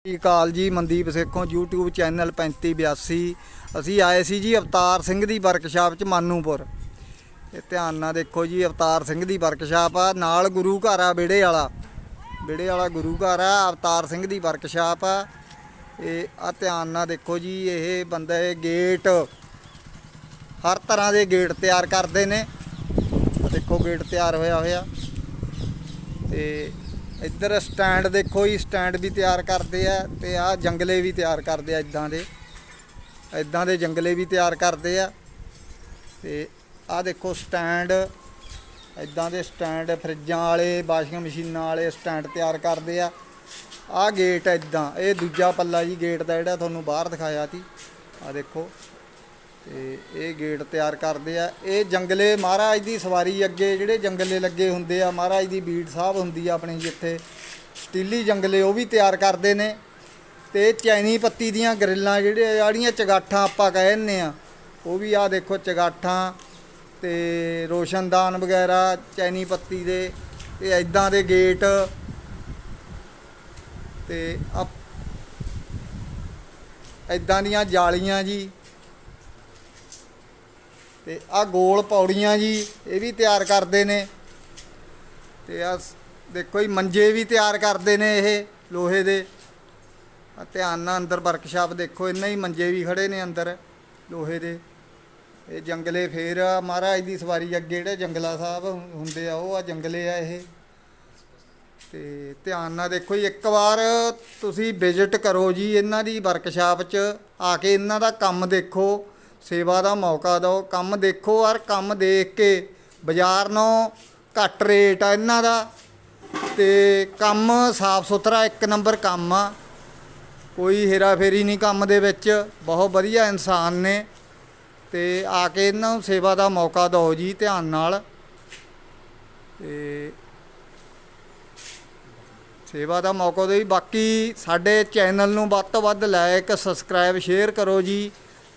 ਸਤਿ ਸ਼੍ਰੀ ਅਕਾਲ ਜੀ, Mandeep Sekhon, YouTube channel 3582 ਅਸੀਂ ਆਏ ਸੀ ਜੀ ਅਵਤਾਰ ਸਿੰਘ ਦੀ ਵਰਕਸ਼ਾਪ ਚ ਮਾਨੂਪੁਰ। ਇਹ ਧਿਆਨ ਨਾਲ ਦੇਖੋ ਜੀ, ਅਵਤਾਰ ਸਿੰਘ ਦੀ ਵਰਕਸ਼ਾਪ ਆ, ਨਾਲ ਗੁਰੂ ਘਰ ਆ ਵਿੜੇ ਵਾਲਾ। ਵਿੜੇ ਵਾਲਾ ਗੁਰੂ ਘਰ ਆ, ਅਵਤਾਰ ਸਿੰਘ ਦੀ ਵਰਕਸ਼ਾਪ ਆ। ਇਹ ਆ ਧਿਆਨ ਨਾਲ ਦੇਖੋ ਜੀ, ਇਹ ਬੰਦੇ ਗੇਟ ਹਰ ਤਰ੍ਹਾਂ ਦੇ ਗੇਟ ਤਿਆਰ ਕਰਦੇ ਨੇ। ਦੇਖੋ ਗੇਟ ਤਿਆਰ ਹੋਇਆ ਹੋਇਆ। ਤੇ ਇੱਧਰ ਸਟੈਂਡ ਦੇਖੋ ਜੀ, ਸਟੈਂਡ ਵੀ ਤਿਆਰ ਕਰਦੇ ਆ ਤੇ ਆ ਜੰਗਲੇ ਵੀ ਤਿਆਰ ਕਰਦੇ ਆ ਇਦਾਂ ਦੇ। ਇਦਾਂ ਦੇ ਜੰਗਲੇ ਵੀ ਤਿਆਰ ਕਰਦੇ ਆ। ਤੇ ਆ ਦੇਖੋ ਸਟੈਂਡ, ਇਦਾਂ ਦੇ ਸਟੈਂਡ, ਫਰਿੱਜਾਂ ਵਾਲੇ, ਵਾਸ਼ਿੰਗ ਮਸ਼ੀਨਾਂ ਵਾਲੇ ਸਟੈਂਡ ਤਿਆਰ ਕਰਦੇ ਆ। ਆ ਗੇਟ ਇਦਾਂ, ਇਹ ਦੂਜਾ ਪੱਲਾ ਜੀ, ਗੇਟ ਦਾ ਜਿਹੜਾ ਤੁਹਾਨੂੰ ਬਾਹਰ ਦਿਖਾਇਆ ਸੀ। ਆ ਦੇਖੋ ਤੇ ਇਹ ਗੇਟ ਤਿਆਰ ਕਰਦੇ ਆ। ਇਹ ਜੰਗਲੇ ਮਹਾਰਾਜ ਦੀ ਸਵਾਰੀ ਅੱਗੇ ਜਿਹੜੇ ਜੰਗਲੇ ਲੱਗੇ ਹੁੰਦੇ ਆ, ਮਹਾਰਾਜ ਦੀ ਬੀੜ ਸਾਹਿਬ ਹੁੰਦੀ ਆ ਆਪਣੀ ਜਿੱਥੇ। ਸਟੀਲੀ ਜੰਗਲੇ ਉਹ ਵੀ ਤਿਆਰ ਕਰਦੇ ਨੇ ਤੇ ਚੈਨੀ ਪੱਤੀ ਦੀਆਂ ਗਰਿੱਲਾਂ ਜਿਹੜੇ ਆੜੀਆਂ ਚਗਾਠਾਂ ਆਪਾਂ ਕਹਿੰਦੇ ਆ। ਉਹ ਵੀ ਆ ਦੇਖੋ ਚਗਾਠਾਂ ਤੇ ਰੋਸ਼ਨਦਾਨ ਵਗੈਰਾ, ਚੈਨੀ ਪੱਤੀ ਦੇ ਤੇ ਐਦਾਂ ਦੇ ਗੇਟ ਤੇ ਆ ਐਦਾਂ ਦੀਆਂ ਜਾਲੀਆਂ ਜੀ। ਤੇ ਆ ਗੋਲ ਪੌੜੀਆਂ ਜੀ, ਇਹ ਵੀ ਤਿਆਰ ਕਰਦੇ ਨੇ। ਤੇ ਆ ਦੇਖੋ ਜੀ, ਮੰਜੇ ਵੀ ਤਿਆਰ ਕਰਦੇ ਨੇ ਇਹ ਲੋਹੇ ਦੇ। ਆ ਧਿਆਨ ਨਾਲ ਅੰਦਰ ਵਰਕਸ਼ਾਪ ਦੇਖੋ, ਇੰਨਾ ਹੀ ਮੰਜੇ ਵੀ ਖੜੇ ਨੇ ਅੰਦਰ ਲੋਹੇ ਦੇ। ਇਹ ਜੰਗਲੇ ਫੇਰ ਮਹਾਰਾਜ ਦੀ ਸਵਾਰੀ ਅੱਗੇ ਜਿਹੜੇ ਜੰਗਲਾ ਸਾਹਿਬ ਹੁੰਦੇ ਆ, ਉਹ ਆ ਜੰਗਲੇ ਆ ਇਹ। ਤੇ ਧਿਆਨ ਨਾਲ ਦੇਖੋ ਜੀ, ਇੱਕ ਵਾਰ ਤੁਸੀਂ ਵਿਜ਼ਿਟ ਕਰੋ ਜੀ, ਇਹਨਾਂ ਦੀ ਵਰਕਸ਼ਾਪ 'ਚ ਆ ਕੇ ਇਹਨਾਂ ਦਾ ਕੰਮ ਦੇਖੋ। ਸੇਵਾ ਦਾ ਮੌਕਾ ਦਿਓ, ਕੰਮ ਦੇਖੋ ਔਰ ਕੰਮ ਦੇਖ ਕੇ ਬਾਜ਼ਾਰ ਨੂੰ ਘੱਟ ਰੇਟ ਆ ਇਹਨਾਂ ਦਾ। ਤੇ ਕੰਮ ਸਾਫ਼ ਸੁਥਰਾ ਇੱਕ ਨੰਬਰ ਕੰਮ ਆ। ਕੋਈ ਹੇਰਾਫੇਰੀ ਨਹੀਂ ਕੰਮ ਦੇ ਵਿੱਚ, ਬਹੁਤ ਵਧੀਆ ਇਨਸਾਨ ਨੇ। ਤੇ ਆ ਕੇ ਇਹਨਾਂ ਨੂੰ ਸੇਵਾ ਦਾ ਮੌਕਾ ਦਿਓ ਜੀ ਧਿਆਨ ਨਾਲ। ਤੇ ਸੇਵਾ ਦਾ ਮੌਕਾ ਦਿਓ ਜੀ। ਬਾਕੀ ਸਾਡੇ ਚੈਨਲ ਨੂੰ ਵੱਧ ਤੋਂ ਵੱਧ ਲਾਇਕ, ਸਬਸਕ੍ਰਾਈਬ, ਸ਼ੇਅਰ ਕਰੋ ਜੀ।